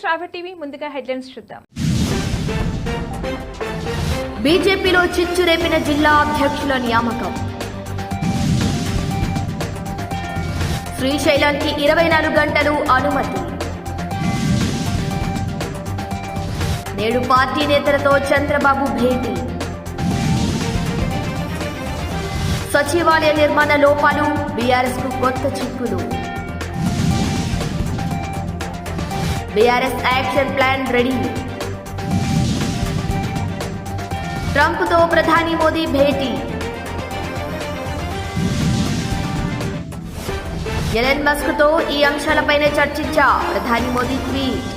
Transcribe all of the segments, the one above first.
శ్రావ్య TV ముందుగా headlines చూద్దాం. బీజేపీలో చిచ్చు రేపిన జిల్లా అధ్యక్షుల నియామకం. శ్రీశైలానికి ఇరవై నాలుగు గంటలు అనుమతి. నేడు పార్టీ నేతలతో చంద్రబాబు భేటీ. సచివాలయ నిర్మాణ లోపాలు బీఆర్ఎస్కు కొత్త చిక్కులు. బీఆర్ఎస్ యాక్షన్ ప్లాన్ రెడీ ట్రంప్తో ప్రధాని మోదీ భేటీ ఎలన్ మస్క్తో ఈ అంశాలపైనే చర్చించా ప్రధాని మోదీ ట్వీట్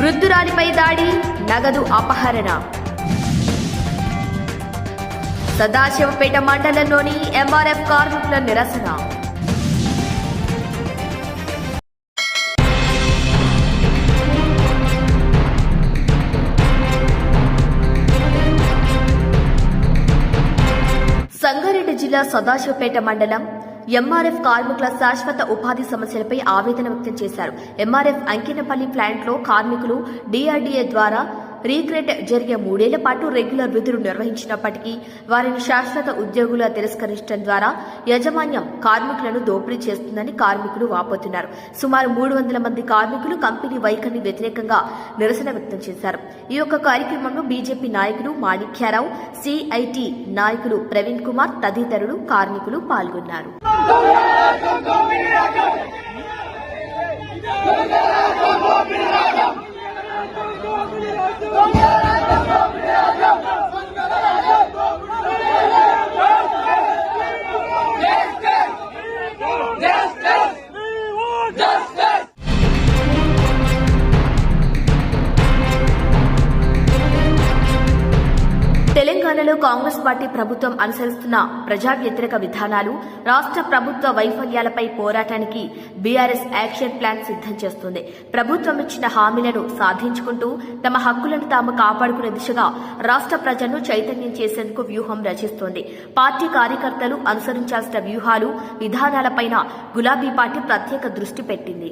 వృద్ధురాలిపై దాడి నగదు అపహరణ సదాశివపేట మండలంలోని ఎంఆర్ఎఫ్ కార్మికుల నిరసన జిల్లా సదాశివపేట మండలం ఎంఆర్ఎఫ్ కార్మికుల శాశ్వత ఉపాధి సమస్యలపై ఆవేదన వ్యక్తం చేశారు. ఎంఆర్ఎఫ్ అంకినపల్లి ప్లాంట్లో కార్మికులు డిఆర్డీఏ ద్వారా రీగ్రేట్ జరిగే మూడేళ్ళ పాటు రెగ్యులర్ విధులు నిర్వహించినప్పటికీ వారిని శాశ్వత ఉద్యోగుల తిరస్కరించడం ద్వారా యాజమాన్యం కార్మికులను దోపిడీ చేస్తుందని కార్మికులు వాపోతున్నారు. సుమారు మూడు వందల మంది కార్మికులు కంపెనీ వైఖరిని వ్యతిరేకంగా నిరసన వ్యక్తం చేశారు. ఈ యొక్క కార్యక్రమంలో బీజేపీ నాయకులు మాణిక్యారావు సిఐటి నాయకులు ప్రవీణ్ కుమార్ తదితరులు కార్మికులు పాల్గొన్నారు. তোমরা রাজা তোমরা রাজা তোমরা রাজা కాంగ్రెస్ పార్టీ ప్రభుత్వం అనుసరిస్తున్న ప్రజా వ్యతిరేక విధానాలు రాష్ట్ర ప్రభుత్వ వైఫల్యాలపై పోరాటానికి బీఆర్ఎస్ యాక్షన్ ప్లాన్ సిద్ధం చేస్తుంది. ప్రభుత్వం ఇచ్చిన హామీలను సాధించుకుంటూ తమ హక్కులను తాము కాపాడుకునే దిశగా రాష్ట్ర ప్రజలను చైతన్యం చేసేందుకు వ్యూహం రచిస్తోంది. పార్టీ కార్యకర్తలు అనుసరించాల్సిన వ్యూహాలు విధానాలపైన గులాబీ పార్టీ ప్రత్యేక దృష్టి పెట్టింది.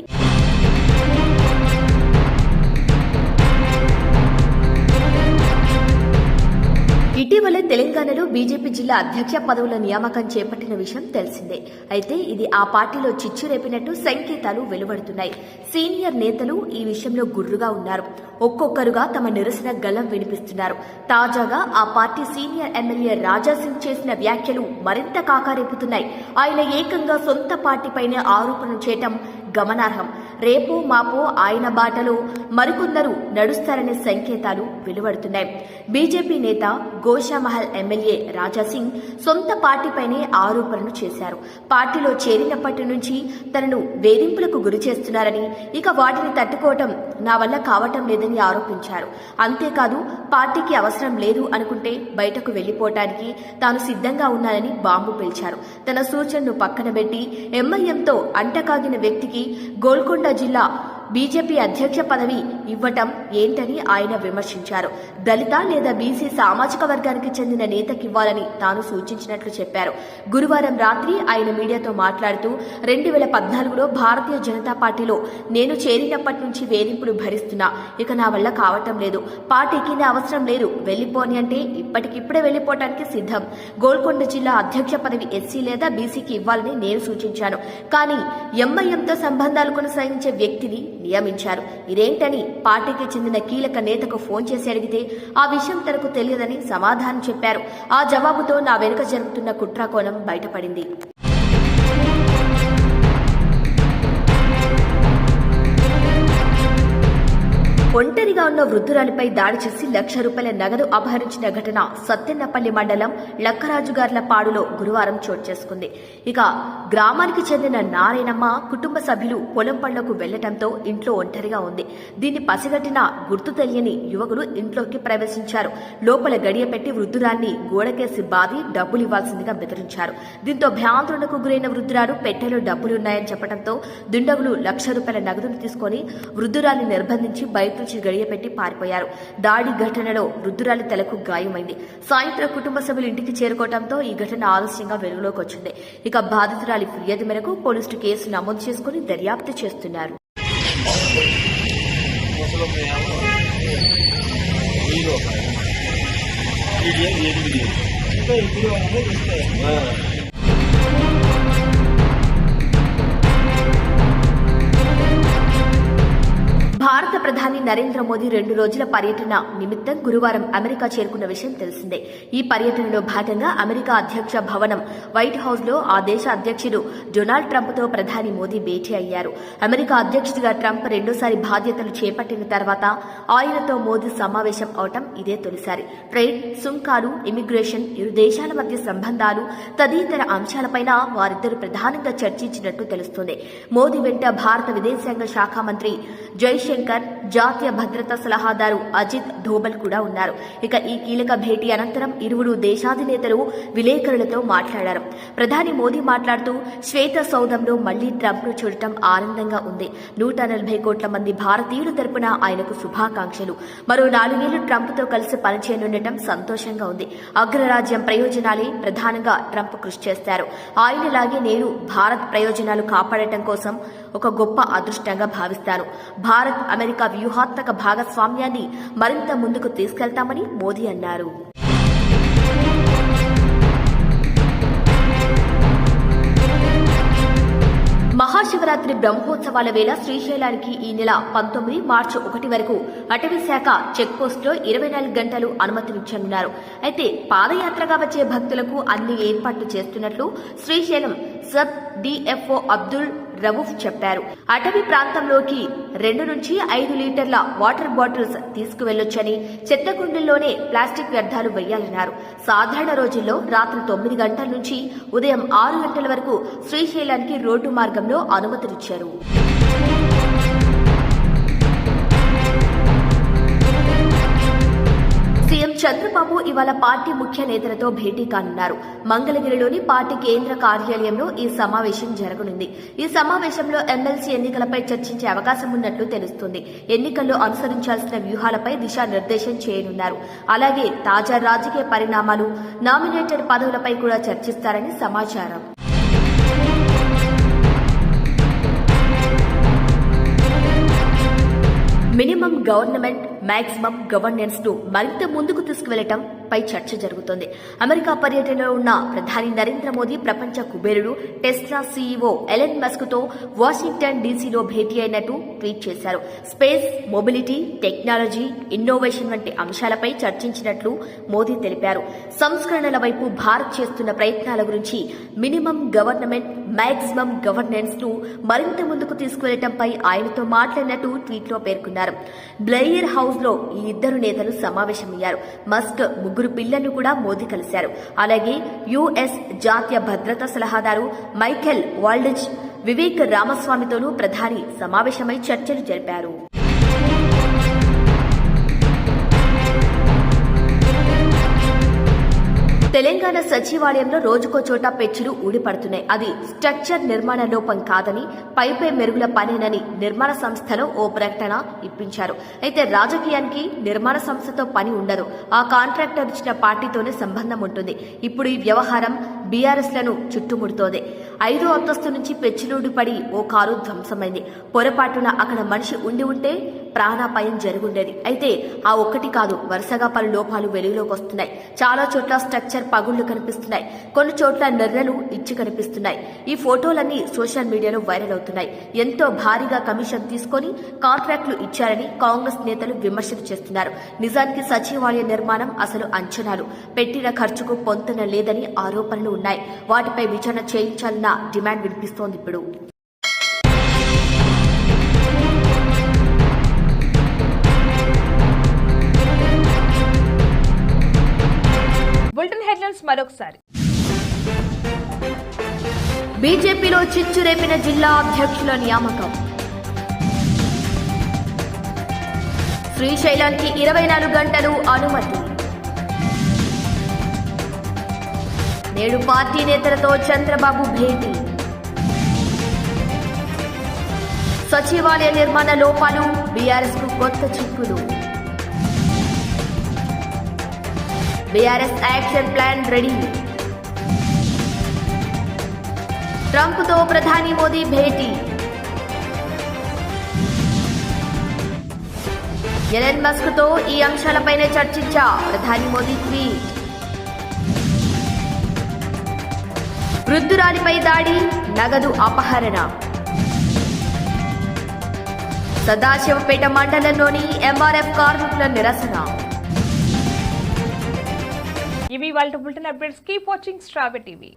ఇటీవలే తెలంగాణలో బీజేపీ జిల్లా అధ్యక్ష పదవుల నియామకం చేపట్టిన విషయం తెలిసిందే. అయితే ఇది ఆ పార్టీలో చిచ్చు రేపినట్టు సంకేతాలు వెలువడుతున్నాయి. సీనియర్ నేతలు ఈ విషయంలో గుర్రుగా ఉన్నారు. ఒక్కొక్కరుగా తమ నిరసన గలం వినిపిస్తున్నారు. తాజాగా ఆ పార్టీ సీనియర్ ఎమ్మెల్యే రాజాసింగ్ చేసిన వ్యాఖ్యలు మరింత కాకారేపుతున్నాయి. ఆయన ఏకంగా సొంత పార్టీపైనే ఆరోపణలు చేయటం గమనార్హం. రేపు మాపు ఆయన బాటలో మరికొందరు నడుస్తారనే సంకేతాలు వెలువడుతున్నాయి. బీజేపీ నేత గోషామహల్ ఎమ్మెల్యే రాజాసింగ్ సొంత పార్టీపైనే ఆరోపణలు చేశారు. పార్టీలో చేరినప్పటి నుంచి తనను వేధింపులకు గురి చేస్తున్నారని ఇక వాటిని తట్టుకోవటం నా వల్ల కావటం లేదని ఆరోపించారు. అంతేకాదు పార్టీకి అవసరం లేదు అనుకుంటే బయటకు వెళ్ళిపోవటానికి తాను సిద్ధంగా ఉన్నానని బాంబు పిలిచారు. తన సూచనను పక్కన పెట్టి ఎంఐఎంతో అంటకాగిన వ్యక్తికి గోల్కొండ జిల్లా బీజేపీ అధ్యక్ష పదవి ఇవ్వటం ఏంటని ఆయన విమర్శించారు. దళిత లేదా బీసీ సామాజిక వర్గానికి చెందిన నేతకి ఇవ్వాలని తాను సూచించినట్లు చెప్పారు. గురువారం రాత్రి ఆయన మీడియాతో మాట్లాడుతూ రెండు వేల పద్నాలుగులో భారతీయ జనతా పార్టీలో నేను చేరినప్పటి నుంచి వేధింపులు భరిస్తున్నా. ఇక నా వల్ల కావటం లేదు. పార్టీకి నా అవసరం లేదు. వెళ్ళిపోని అంటే ఇప్పటికిప్పుడే వెళ్ళిపోవటానికి సిద్ధం. గోల్కొండ జిల్లా అధ్యక్ష పదవి ఎస్సీ లేదా బీసీకి ఇవ్వాలని నేను సూచించాను. కానీ ఎంఐఎంతో సంబంధాలు కొనసాగించే వ్యక్తిని నియమించారు. ఇదేంటని పార్టీకి చెందిన కీలక నేతకు ఫోన్ చేసి అడిగితే ఆ విషయం తనకు తెలియదని సమాధానం చెప్పారు. ఆ జవాబుతో నా వెనుక జరుగుతున్న కుట్రాకోణం బయటపడింది. ఒంటరిగా ఉన్న వృద్ధురాలిపై దాడి చేసి లక్ష రూపాయల నగదు అపహరించిన ఘటన సత్తెన్నపల్లి మండలం లక్కరాజుగార్ల పాడులో గురువారం చోటు చేసుకుంది. ఇక గ్రామానికి చెందిన నారాయణమ్మ కుటుంబ సభ్యులు పొలం పనులకు వెళ్ళటంతో ఇంట్లో ఒంటరిగా ఉంది. దీన్ని పసిగట్టిన గుర్తు తెలియని యువకులు ఇంట్లోకి ప్రవేశించారు. లోపల గడియ పెట్టి వృద్ధురాన్ని గోడకేసి బాధి డబ్బులు ఇవ్వాల్సిందిగా బెదిరించారు. దీంతో భ్యాంతులకు గురైన వృద్ధురాలు పెట్టెలో డబ్బులున్నాయని చెప్పడంతో దుండగులు లక్ష రూపాయల నగదును తీసుకొని వృద్ధురాన్ని నిర్బంధించి బయట నుంచి పెట్టి పారిపోయారు. దాడి ఘటనలో వృద్ధురాలి తలకు గాయమైంది. సాయంత్రం కుటుంబ సభ్యులు ఇంటికి చేరుకోవడంతో ఈ ఘటన ఆలస్యంగా వెలుగులోకి వచ్చింది. ఇక బాధితురాలి ఫిర్యాదు మేరకు పోలీసులు కేసు నమోదు చేసుకుని దర్యాప్తు చేస్తున్నారు. వీడియో నరేంద్ర మోదీ రెండు రోజుల పర్యటన నిమిత్తం గురువారం అమెరికా చేరుకున్న విషయం తెలిసిందే. ఈ పర్యటనలో భాగంగా అమెరికా అధ్యక్ష భవనం వైట్ హౌస్లో ఆ దేశ అధ్యక్షుడు డొనాల్డ్ ట్రంప్తో ప్రధాని మోదీ భేటీ అయ్యారు. అమెరికా అధ్యక్షుడిగా ట్రంప్ రెండోసారి బాధ్యతలు చేపట్టిన తర్వాత ఆయనతో మోదీ సమావేశం అవటం ఇదే తొలిసారి. ట్రేడ్ సుంకాలు ఇమిగ్రేషన్ ఇరు దేశాల మధ్య సంబంధాలు తదితర అంశాలపైన వారిద్దరు ప్రధానంగా చర్చించినట్టు తెలుస్తోంది. మోదీ వెంట భారత విదేశాంగ శాఖ మంత్రి జైశంకర్ జాతీయ భద్రతా సలహాదారు అజిత్ ధోబల్ కూడా ఉన్నారు. ఇక ఈ కీలక భేటీ అనంతరం ఇరువురు దేశాధినేతలు విలేకరులతో మాట్లాడారు. ప్రధాని మోదీ మాట్లాడుతూ శ్వేత సౌధంలో మళ్ళీ ట్రంప్ను చూడటం ఆనందంగా ఉంది. నూట నలభై కోట్ల మంది భారతీయుల తరపున ఆయనకు శుభాకాంక్షలు. మరో నాలుగేళ్ళు ట్రంప్తో కలిసి పనిచేయనుండటం సంతోషంగా ఉంది. అగ్రరాజ్యం ప్రయోజనాలే ప్రధానంగా ట్రంప్ కృషి చేస్తారు. ఆయనలాగే నేను భారత్ ప్రయోజనాలు కాపాడటం కోసం ఒక గొప్ప అదృష్టంగా భావిస్తాను భారత్ అమెరికా వ్యూహాత్మక భాగస్వామ్యాన్ని మరింత ముందుకు తీసుకెళ్తామని మోదీ అన్నారు. మహాశివరాత్రి బ్రహ్మోత్సవాల వేళ శ్రీశైలానికి ఈ నెల పంతొమ్మిది మార్చి ఒకటి వరకు అటవీశాఖ చెక్పోస్టులో ఇరవై నాలుగు గంటలు అనుమతినిచ్చనున్నారు. అయితే పాదయాత్రగా వచ్చే భక్తులకు అన్ని ఏర్పాట్లు చేస్తున్నట్లు శ్రీశైలం సబ్ డిఎఫ్ఓ అబ్దుల్ రవూఫ్ చెప్పారు. అటవీ ప్రాంతంలోకి రెండు నుంచి ఐదు లీటర్ల వాటర్ బాటిల్స్ తీసుకువెళ్ళొచ్చని చెత్తకుండీల్లోనే ప్లాస్టిక్ వ్యర్థాలు వేయాలన్నారు సాధారణ రోజుల్లో రాత్రి తొమ్మిది గంటల నుంచి ఉదయం ఆరు గంటల వరకు శ్రీశైలానికి రోడ్డు మార్గంలో అనుమతినిచ్చారు చంద్రబాబు ఇవాళ పార్టీ ముఖ్య నేతలతో భేటీ కానున్నారు. మంగళగిరిలోని పార్టీ కేంద్ర కార్యాలయంలో ఈ సమావేశం జరగనుంది. ఈ సమావేశంలో ఎమ్మెల్సీ ఎన్నికలపై చర్చించే అవకాశం ఉన్నట్లు తెలుస్తుంది. ఎన్నికల్లో అనుసరించాల్సిన వ్యూహాలపై దిశానిర్దేశం చేయనున్నారు. అలాగే తాజా రాజకీయ పరిణామాలు నామినేటెడ్ పదవులపై కూడా చర్చిస్తారని సమాచారం. మినిమం గవర్నమెంట్ మ్యాక్సిమం గవర్నెన్స్ను మరింత ముందుకు తీసుకువెళ్ళటం పై చర్చ జరుగుతోంది. అమెరికా పర్యటనలో ఉన్న ప్రధాని నరేంద్ర మోదీ ప్రపంచ కుబేరుడు టెస్లా సీఈఓ ఎలెన్ మస్క్తో వాషింగ్టన్ డీసీలో భేటీ అయినట్టు ట్వీట్ చేశారు. స్పేస్ మొబిలిటీ టెక్నాలజీ ఇన్నోవేషన్ వంటి అంశాలపై చర్చించినట్లు మోదీ తెలిపారు. సంస్కరణల వైపు భారత్ చేస్తున్న ప్రయత్నాల గురించి మినిమం గవర్నమెంట్ మ్యాక్సిమం గవర్నెన్స్ను మరింత ముందుకు తీసుకువెళ్ళటంపై ఆయనతో మాట్లాడినట్టు ట్వీట్లో పేర్కొన్నారు. బ్లెయిర్ హౌస్లో ఈ ఇద్దరు నేతలు సమావేశమయ్యారు. మస్క్ ముగ్గురు పిల్లలను కూడా మోదీ కలిశారు. అలాగే యుఎస్ జాతీయ భద్రతా సలహాదారు మైఖెల్ వాల్డిజ్ వివేక్ రామస్వామితోనూ ప్రధాని సమావేశమై చర్చలు జరిపారు. తెలంగాణ సచివాలయంలో రోజుకో చోట పెచ్చులు ఊడిపడుతున్నాయి. అది స్ట్రక్చర్ నిర్మాణ లోపం కాదని పైపై మెరుగుల పనేనని నిర్మాణ సంస్థలో ఓ ప్రకటన ఇప్పించారు. అయితే రాజకీయానికి నిర్మాణ సంస్థతో పని ఉండదు. ఆ కాంట్రాక్టర్ ఇచ్చిన పార్టీతోనే సంబంధం ఉంటుంది. ఇప్పుడు ఈ వ్యవహారం బీఆర్ఎస్లను చుట్టుముడుతోంది. ఐదో అంతస్తు నుంచి పెచ్చులూడి పడి ఓ కారు ధ్వంసమైంది. పొరపాటున అక్కడ మనిషి ఉండి ఉంటే ప్రాణాపాయం జరుగుండేది. అయితే ఆ ఒక్కటి కాదు వరుసగా పలు లోపాలు వెలుగులోకి వస్తున్నాయి. చాలా చోట్ల స్ట్రక్చర్ పగుళ్ళు కనిపిస్తున్నాయి. కొన్ని చోట్ల నెర్రలు ఇచ్చి కనిపిస్తున్నాయి. ఈ ఫోటోలన్నీ సోషల్ మీడియాలో వైరల్ అవుతున్నాయి. ఎంతో భారీగా కమిషన్ తీసుకొని కాంట్రాక్టులు ఇచ్చారని కాంగ్రెస్ నేతలు విమర్శలు చేస్తున్నారు. నిజానికి సచివాలయ నిర్మాణం అసలు అంచనాలు. పెట్టిన ఖర్చుకు పొంతన లేదని ఆరోపణలు ఉన్నాయి. వాటిపై విచారణ చేయించాలన్న డిమాండ్ వినిపిస్తోంది ఇప్పుడు. బులెటిన్ హెడ్లైన్స్ మరొకసారి. బీజేపీలో చిచ్చు రేపిన జిల్లా అధ్యక్షుల నియామకం. శ్రీశైలానికి ఇరవై నాలుగు గంటలు అనుమతి. నేడు పార్టీ నేతలతో చంద్రబాబు భేటీ. సచివాలయ నిర్మాణ లోపాలు బీఆర్ఎస్కు కొత్త చిక్కులు. BRS action plan ready. ట్రంప్తో ప్రధాని మోదీ భేటీ. ఎలన్ మస్క్తో ఈ అంశాలపైనే చర్చించా ప్రధాని మోదీ ట్వీట్. వృద్ధురాలిపై దాడి నగదు అపహరణ. సదాశివపేట మండలంలోని ఎంఆర్ఎఫ్ కార్మికుల నిరసన. ఇవి వాళ్ళ బులెటిన్ అప్డేట్స్. కీప్ వాచింగ్ స్ట్రాబె టీవీ.